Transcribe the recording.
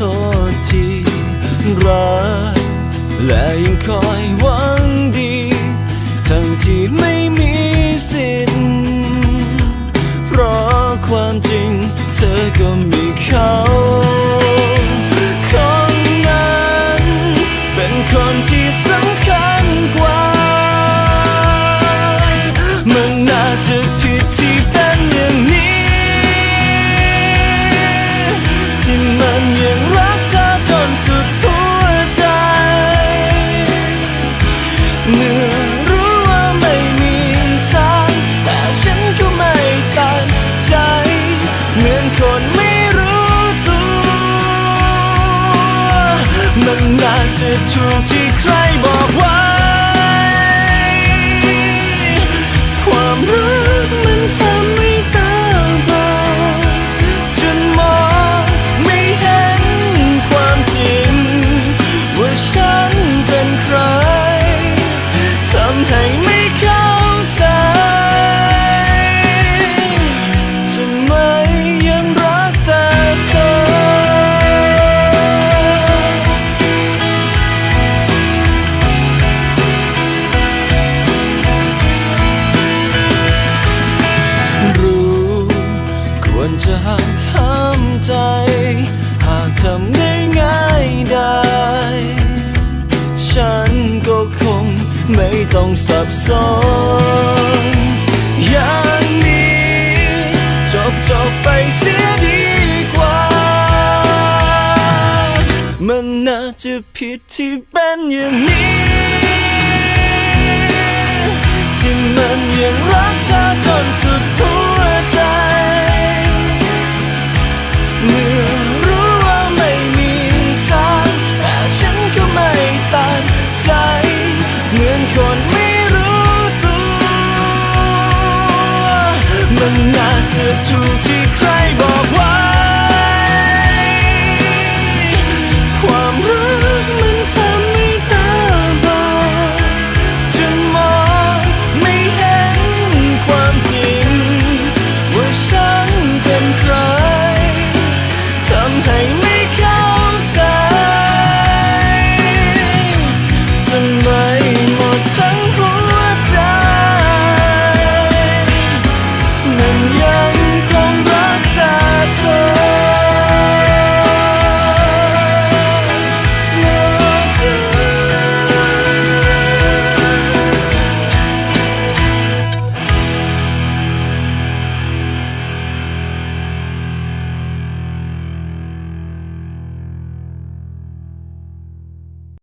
ทษที่รักและยังคอยหวังดี ทั้งที่ไม่มีสิทธิ์เพราะความจริงเธอก็มีค่า จะถูกที่ใครบอกว่า ไม่ต้องสับสนอย่างนี้จบจบไปเสียดีกว่า มันน่าจะผิดที่เป็นอย่างนี้ ที่มันยังรักเธอ มันอาจจะถูกที่ใครบอกไว้ ความรู้